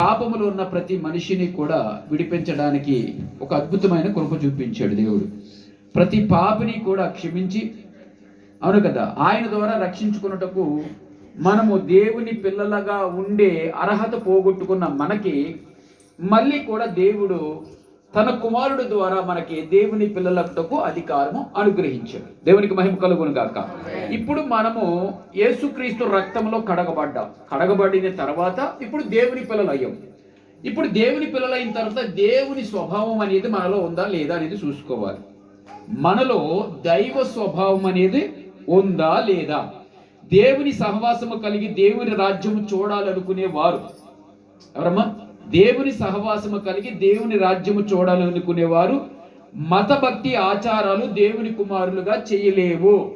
పాపములో ఉన్న ప్రతి మనిషిని కూడా విడిపించడానికి ఒక అద్భుతమైన కృప చూపించాడు దేవుడు. ప్రతి పాపిని కూడా క్షమించి అవును కదా ఆయన ద్వారా రక్షించుకున్నటకు మనము దేవుని పిల్లలుగా ఉండే అర్హత పోగొట్టుకున్న మనకి మళ్ళీ కూడా దేవుడు తన కుమారుడు ద్వారా మనకి దేవుని పిల్లలకు అధికారము అనుగ్రహించాడు. దేవునికి మహిమ కలుగును గాక ఇప్పుడు మనము యేసుక్రీస్తు రక్తంలో కడగబడ్డాం. కడగబడిన తర్వాత ఇప్పుడు దేవుని పిల్లలు అయ్యాం ఇప్పుడు దేవుని పిల్లలు అయిన తర్వాత దేవుని స్వభావం అనేది మనలో ఉందా లేదా అనేది చూసుకోవాలి. మనలో దైవ స్వభావం అనేది ఉందా లేదా? దేవుని సహవాసము కలిగి దేవుని రాజ్యము చూడాలనుకునే వారు ఎవరమ్మా? దేవుని సహవాసము కలిగి దేవుని రాజ్యము చూడాలనుకునేవారు మతభక్తి ఆచారాలు దేవుని కుమారులుగా చేయలేవు.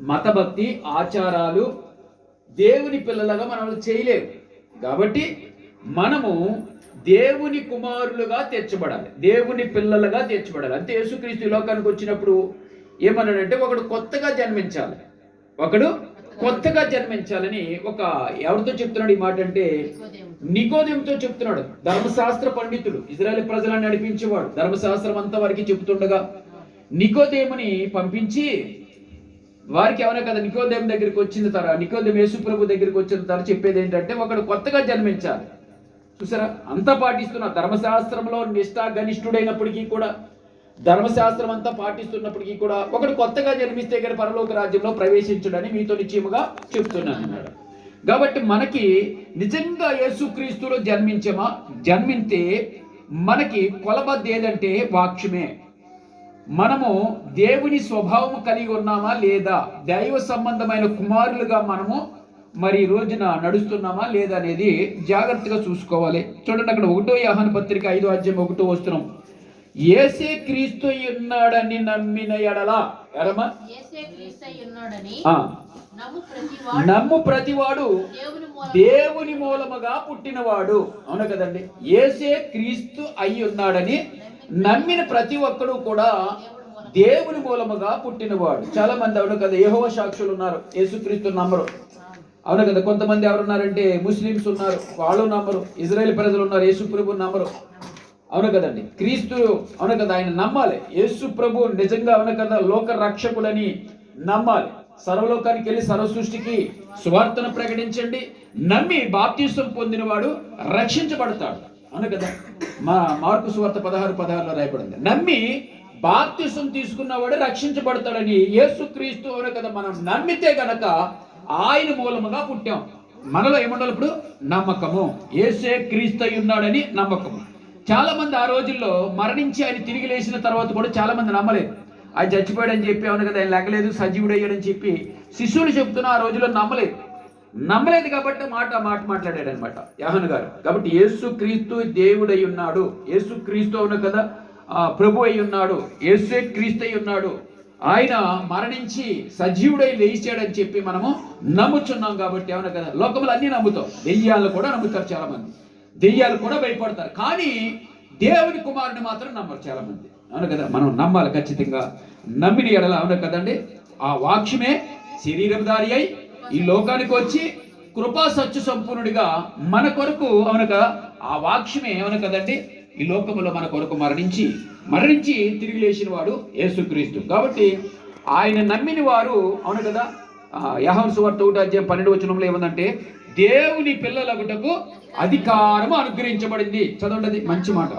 మతభక్తి ఆచారాలు దేవుని పిల్లలుగా మనం చేయలేవు. కాబట్టి మనము దేవుని కుమారులుగా తెచ్చబడాలి. దేవుని పిల్లలుగా తెచ్చబడాలి. అంతే యేసుక్రీస్తు లోకానికి వచ్చినప్పుడు ఏమన్నాడంటే ఒకడు కొత్తగా జన్మించాలి. ఒకడు కొత్తగా జన్మించాలని ఒక ఎవరితో చెప్తున్నాడు ఈ మాట అంటే నికోదేంతో చెప్తున్నాడు. ధర్మశాస్త్ర పండితుడు ఇజ్రాయెల్ ప్రజలను నడిపించేవాడు. ధర్మశాస్త్రం అంతా వారికి చెబుతుండగా నికోదేముని పంపించి వారికి ఎవరైనా కదా నికోదేం దగ్గరికి వచ్చిన తర నికోదేం యేసుప్రభు దగ్గరికి వచ్చిన తర చెప్పేది ఏంటంటే ఒకడు కొత్తగా జన్మించాలి. చూసారా? అంతా పాటిస్తున్న ధర్మశాస్త్రంలో నిష్ఠా గనిష్ఠుడైనప్పటికీ కూడా ధర్మశాస్త్రం అంతా పాటిస్తున్నప్పటికీ కూడా ఒకడు కొత్తగా జన్మిస్తే కానీ పరలోక రాజ్యంలో ప్రవేశించడని మీతో నిశ్చయముగా చెప్తున్నాను అన్నాడు కాబట్టి మనకి నిజంగా యేసుక్రీస్తులో జన్మించమా? జన్మింతే మనకి కొలబద్ది ఏదంటే వాక్యమే. మనము దేవుని స్వభావం కలిగి ఉన్నామా లేదా? దైవ సంబంధమైన కుమారులుగా మనము మరి ఈ రోజున నడుస్తున్నామా లేదా అనేది జాగ్రత్తగా చూసుకోవాలి. చూడండి అక్కడ ఒకటో యాహన పత్రిక ఐదో అధ్యాయం ఒకటో వస్తున్నాం ఏసే క్రీస్తు ఉన్నాడని నమ్మిన ఎడలా ఎడమా? నమ్ము ప్రతివాడు దేవుని మూల దేవుని మూలముగా పుట్టినవాడు. అవును కదండి? ఏసే క్రీస్తు అయి ఉన్నాడని నమ్మిన ప్రతి ఒక్కడు కూడా దేవుని మూలముగా పుట్టినవాడు. చాలా మంది అవును కదా యెహోవా సాక్షులు ఉన్నారు. యేసుక్రీస్తు నమ్మరు. అవును కదా కొంతమంది ఎవరున్నారంటే ముస్లిమ్స్ ఉన్నారు. వాళ్ళు నమ్మరు. ఇజ్రాయెల్ ప్రజలు ఉన్నారు. యేసు ప్రభు నమ్మరు. అవును కదండి? క్రీస్తు అవును కదా? ఆయన నమ్మాలి. యేసు ప్రభు నిజంగా అవును కదా? లోక రక్షకులని నమ్మాలి. సర్వలోకానికి వెళ్ళి సర్వ సృష్టికి సువార్తను ప్రకటించండి. నమ్మి బాప్తీసం పొందినవాడు రక్షించబడతాడు. అవును కదా? మా మార్కు సువార్త పదహారు పదహారులో రాయబడింది. నమ్మి బాప్తీసం తీసుకున్నవాడు రక్షించబడతాడని యేసుక్రీస్తు అవును కదా? మనం నమ్మితే గనక ఆయన మూలముగా పుట్టాం. మనలో ఏముండాలి ఇప్పుడు? నమ్మకము. ఏసే క్రీస్తు అయి ఉన్నాడని నమ్మకము. చాలా మంది ఆ రోజుల్లో మరణించి ఆయన తిరిగి లేచిన తర్వాత కూడా చాలా మంది నమ్మలేదు. ఆయన చచ్చిపోయాడని చెప్పి అవును కదా ఆయన లెగలేదు సజీవుడు అయ్యాడని చెప్పి శిష్యులు చెప్తున్న ఆ రోజుల్లో నమ్మలేదు. నమ్మలేదు కాబట్టి మాట మాట మాట్లాడాడు అనమాట యహన్ గారు. కాబట్టి యేసు క్రీస్తు దేవుడై ఉన్నాడు. యేసు క్రీస్తు అవును కదా ఆ, ప్రభు అయి ఉన్నాడు. యేసే క్రీస్తు అయి ఉన్నాడు. ఆయన మరణించి సజీవుడై లేచాడని చెప్పి మనము నమ్ముచున్నాం కాబట్టి అవును కదా లోకంలో అన్నీ నమ్ముతాం. దెయ్యాలను కూడా నమ్ముతారు చాలా మంది దెయ్యాలు కూడా భయపడతారు. కానీ దేవుని కుమారుని మాత్రం నమ్మరు చాలా మంది అవును కదా? మనం నమ్మాలి ఖచ్చితంగా. నమ్మిన ఎడల అవును కదండి? ఆ వాక్యమే శరీరధారి అయి ఈ లోకానికి వచ్చి కృపా సత్య సంపూర్ణుడిగా మన కొరకు అవును కదా? ఆ వాక్యమే అవును కదండి? ఈ లోకములో మన కొరకు మరణించి మరణించి తిరిగి లేచిన వాడు యేసుక్రీస్తు. కాబట్టి ఆయన నమ్మిన వారు అవును కదా? యహన్ సువార్త ఒకటి అధ్యాయం పన్నెండు వచనంలో ఏముందంటే దేవుని పిల్లలగుటకు అధికారము అనుగ్రహించబడింది. చదవండి మంచి మాట.